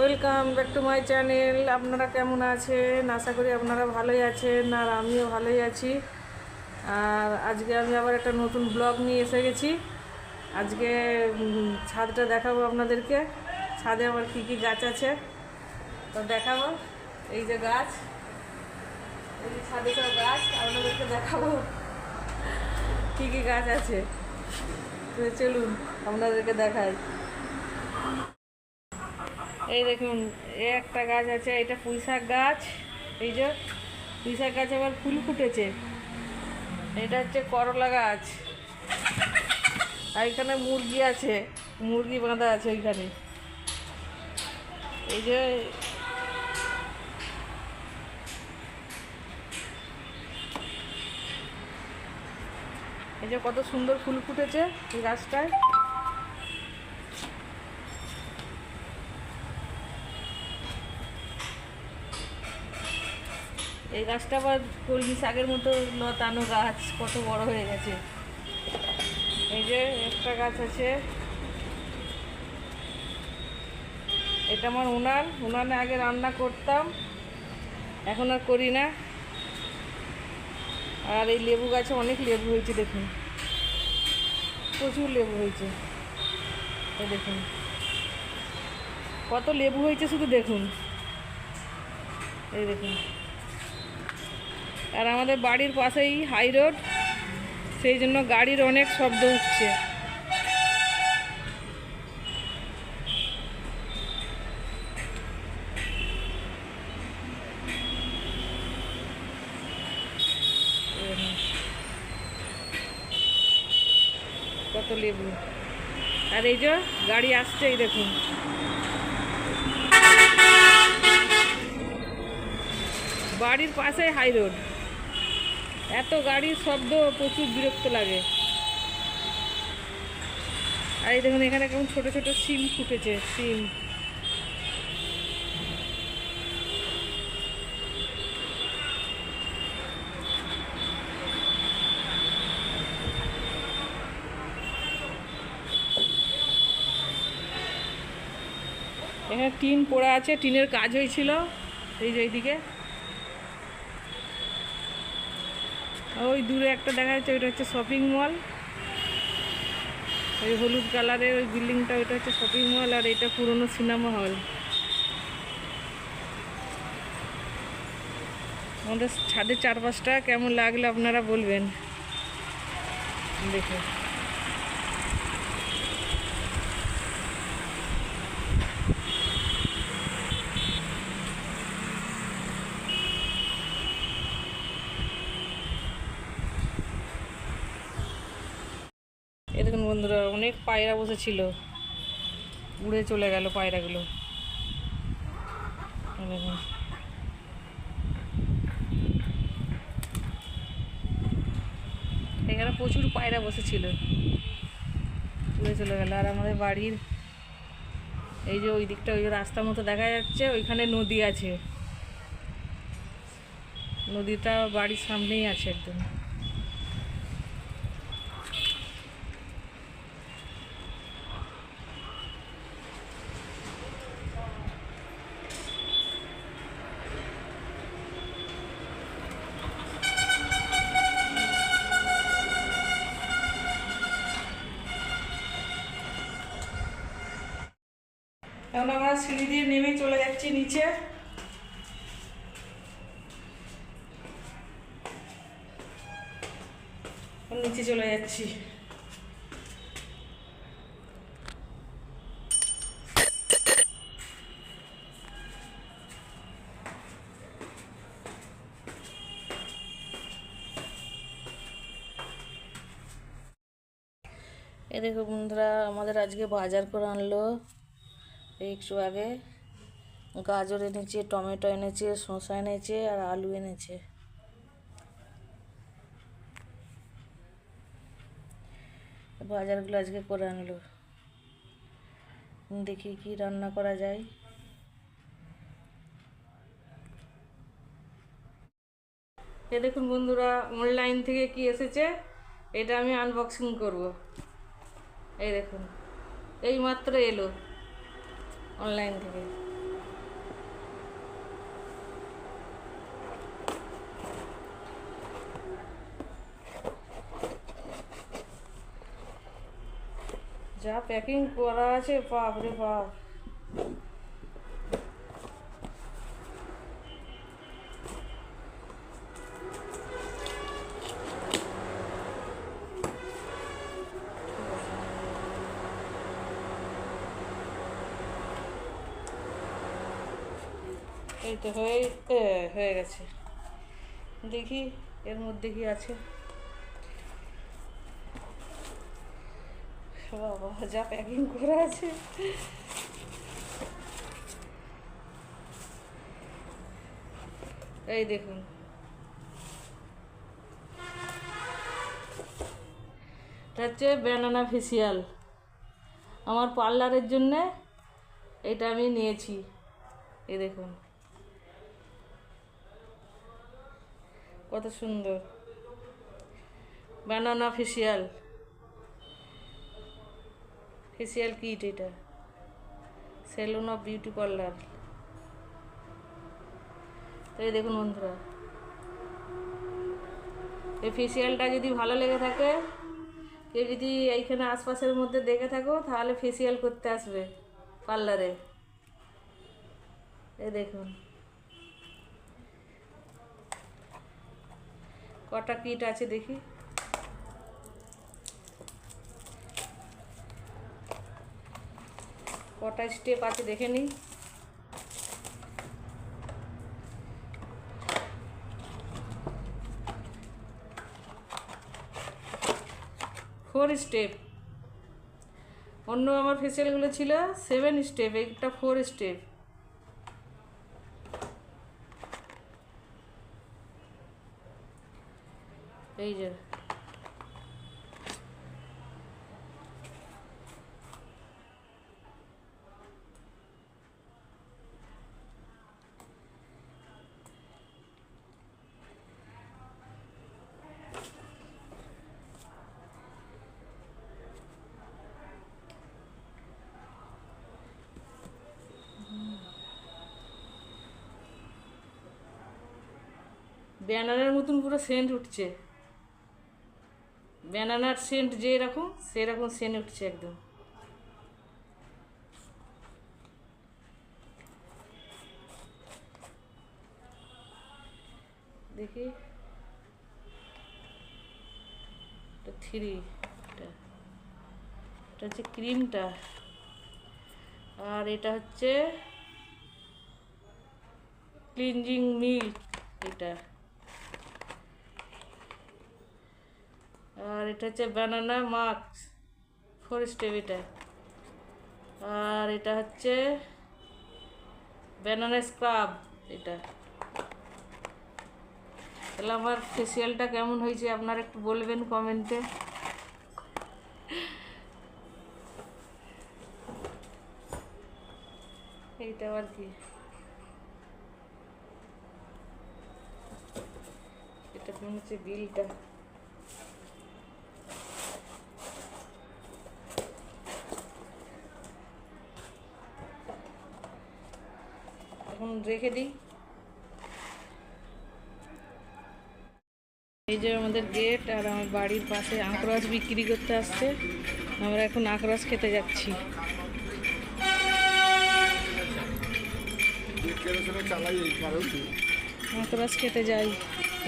Welcome back to my channel. আপনারা কেমন আছেন? আশা করি আপনারা ভালোই আছেন আর আমিও ভালোই আছি। আর আজকে আমি আবার একটা নতুন ব্লগ নিয়ে এসে গেছি। আজকে ছাদটা দেখাবো আপনাদেরকে। ছাদে আমার কী কী গাছ আছে? তো দেখাবো। এই যে গাছ। এই যে ছাদে সব গাছ। আপনাদেরকে দেখাবো কী কী গাছ আছে। তো চলুন, আপনাদেরকে দেখাই। এই দেখুন, এ একটা গাছ আছে, এটা পুঁইশাক গাছ। এই যে পুঁইশাক গাছ আবার ফুল ফুটেছে। এটা হচ্ছে করলা গাছ। আর এখানে মুরগি আছে, মুরগি বাঁধা আছে ওইখানে। এই যে এই যে কত সুন্দর ফুল ফুটেছে এই গাছটায়। এই গাছটা আবার কলমি শাকের মতো লতানো গাছ, কত বড় হয়ে গেছে। এই যে একটা গাছ আছে। এটা আমার উনান। উনানে আগে রান্না করতাম, এখন আর করি না। আর এই লেবু গাছে অনেক লেবু হয়েছে, দেখুন। প্রচুর লেবু হয়েছে। এই দেখুন। কত লেবু হয়েছে শুধু দেখুন। এই দেখুন। আর আমাদের বাড়ির পাশেই হাই রোড, সেই জন্য গাড়ির অনেক শব্দ উঠছে। কত লেবু। আর এই যে গাড়ি আসছে এই দেখুন। বাড়ির পাশে হাই রোড। এত গাড়ির শব্দ, প্রচুর বিরক্ত লাগে। আর এই দেখুন, এখানে কেমন ছোট ছোট সিম ফুটেছে, সিম। এখানে টিন পড়ে আছে, টিনের কাজ হয়েছিল। এই যে এইদিকে। ওই দূরে একটা দেখা যাচ্ছে, ওইটা হচ্ছে শপিং মল ওই হলুদ কালারের ওই বিল্ডিংটা ওইটা হচ্ছে শপিং মল আর এটা পুরনো সিনেমা হল আমাদের ছাদের চারপাশটা কেমন লাগল আপনারা বলবেন? দেখে এই দেখুন বন্ধুরা, অনেক পায়রা বসেছিল। উড়ে চলে গেল পায়রাগুলো। এখানে প্রচুর পায়রা বসেছিল। উড়ে চলে গেল। আর আমাদের বাড়ির এই যে ওই দিকটা, ওই যে রাস্তার মতো দেখা যাচ্ছে, ওইখানে নদী আছে। নদীটা বাড়ির সামনেই আছে একদম। এখন আমরা সিঁড়ি দিয়ে নেমে চলে যাচ্ছি নিচে। নিচে চলে যাচ্ছি। এ দেখো বন্ধুরা, আমাদের আজকে বাজার করে আনলো। একটু আগে গাজর এনেছে, টমেটো এনেছে, শসা এনেছে আর আলু এনেছে। বাজারগুলো আজকে করে আনলো। দেখি কি রান্না করা যায়। এ দেখুন বন্ধুরা অনলাইন থেকে কি এসেছে? এটা আমি আনবক্সিং করব। এই দেখুন এই মাত্র এলো। অনলাইন থেকে যা প্যাকিং করা আছে বাপ রে বাপ এই তো হয়ে হয়ে গেছে। দেখি এর মধ্যে কি আছে। বাবা যা প্যাকিং করা আছে। এই দেখুন। হচ্ছে ব্যানানা ফেসিয়াল আমার পার্লারের জন্যে এটা আমি নিয়েছি। এই দেখুন। কত সুন্দর। ব্যানানা ফেসিয়াল ফেসিয়াল কিট এটা। সেলুন অফ বিউটি পার্লার তো এই দেখুন বন্ধুরা। এই ফেসিয়ালটা যদি ভালো লেগে থাকে, কেউ যদি এইখানে আশপাশের মধ্যে দেখে থাকো, তাহলে ফেসিয়াল করতে আসবে পার্লারে এই দেখুন। কটা কিট আছে দেখি। কটা স্টেপ আছে দেখে নিই। Four step. অন্য আমার ফেসিয়ালগুলো ছিল সেভেন স্টেপ একটা ফোর স্টেপ এই যে। ব্যানারের মতন পুরো সেন্ট উঠছে। ব্যানানার সেন্ট যে এরকম সেরকম সেন্ট উঠছে একদম। দেখি। থ্রি, এটা এটা হচ্ছে ক্রিমটা। আর এটা হচ্ছে ক্লিনজিং মিল্ক, এটা। আর এটা হচ্ছে ব্যানানা মাস্ক ফোর স্টেপ আর এটা হচ্ছে ব্যানানা স্ক্রাব এটা। তাহলে আমার ফেসিয়ালটা কেমন হয়েছে আপনারা একটু বলবেন কমেন্টে। এইটা আর কি? এটা মনে হচ্ছে বিলটা? এখন রেখে দিই। এই যে আমাদের গেট আর আমার বাড়ির পাশে আখরস বিক্রি করতে আসছে। আমরা এখন আখরস খেতে যাচ্ছি। আখরস খেতে যাই।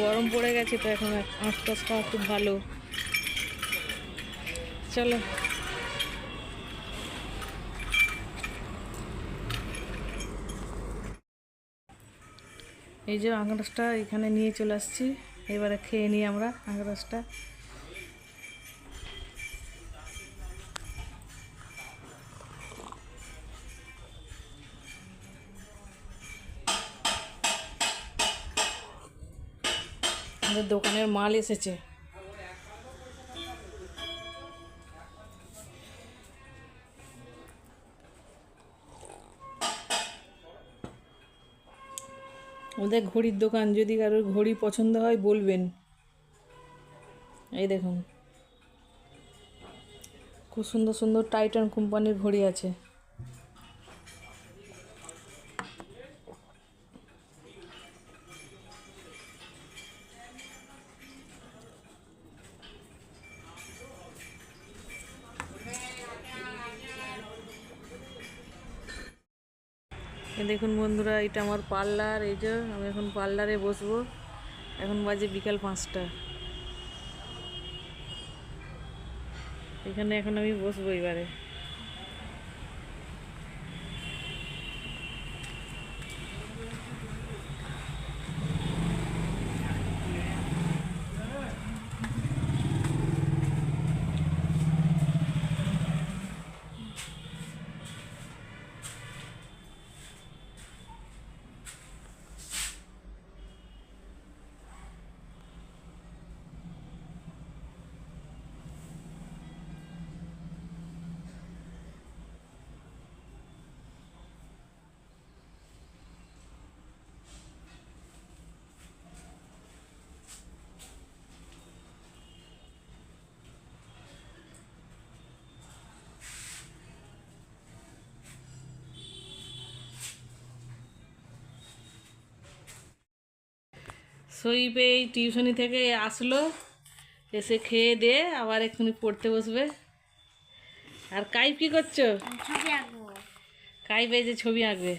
গরম পড়ে গেছে তো এখন আখরস খাওয়া খুব ভালো। চলো। এই যে আঙরসটা এখানে নিয়ে চলে আসছি। এবারে খেয়ে নিই আমরা আঙরসটা আমাদের দোকানের মাল এসেছে। ওদের ঘড়ির দোকান যদি কারোর ঘড়ি পছন্দ হয় বলবেন। এই দেখুন। খুব সুন্দর সুন্দর টাইটান কোম্পানির ঘড়ি আছে। দেখুন বন্ধুরা, এটা আমার পার্লার, এই যে আমি এখন পার্লারে বসবো। এখন বাজে বিকাল পাঁচটা। এখানে এখন আমি বসবো এবারে। সইপ এই টিউশনি থেকে আসলো এসে খেয়ে দিয়ে আবার এক্ষুনি পড়তে বসবে। আর কাইপ কি করছ? কাইপ এই যে ছবি আঁকবে।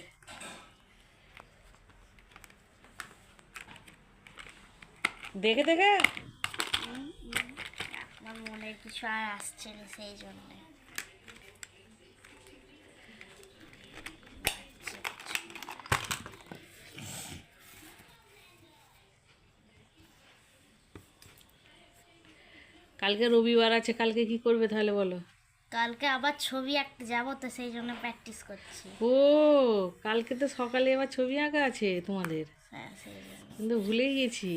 দেখে দেখে? আমার মনে কিছু আর আসছে না সেই জন্য। কালকে রবিবার আছে কালকে কি করবে তাহলে বলো? কালকে আবার ছবি আঁকতে যাব তো সেই জন্য প্র্যাকটিস করছি। ও কালকে তো সকালে আবার ছবি আঁকা আছে তোমাদের? হ্যাঁ কিন্তু গেছি।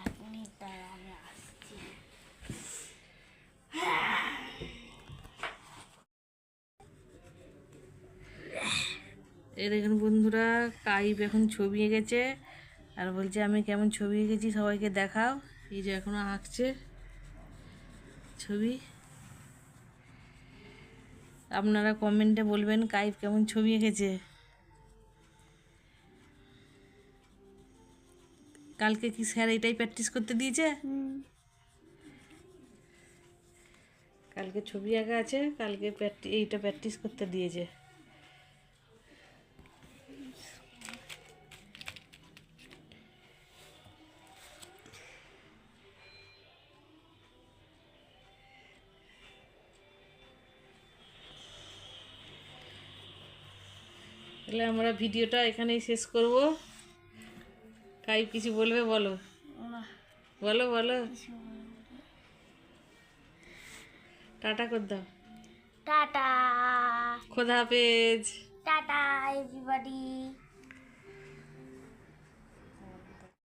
এখনই দাঁড়া আমি এই দেখুন বন্ধুরা কাইপ এখন ছবি এঁকেছে। আর বলছে আমি কেমন ছবি এঁকেছি সবাইকে দেখাও। এই যে এখনও আঁকছে ছবি। আপনারা কমেন্টে বলবেন কাইপ কেমন ছবি এঁকেছে? কালকে কি স্যার এটাই প্র্যাকটিস করতে দিয়েছে? কালকে ছবি আঁকা আছে কালকে এইটা প্র্যাকটিস করতে দিয়েছে। তাহলে আমরা ভিডিওটা এখানেই শেষ করব। কাই কিছু বলবে বলো? বলো বলো। টাটা কর দাও। টাটা। খোদা হাফেজ। Tata everybody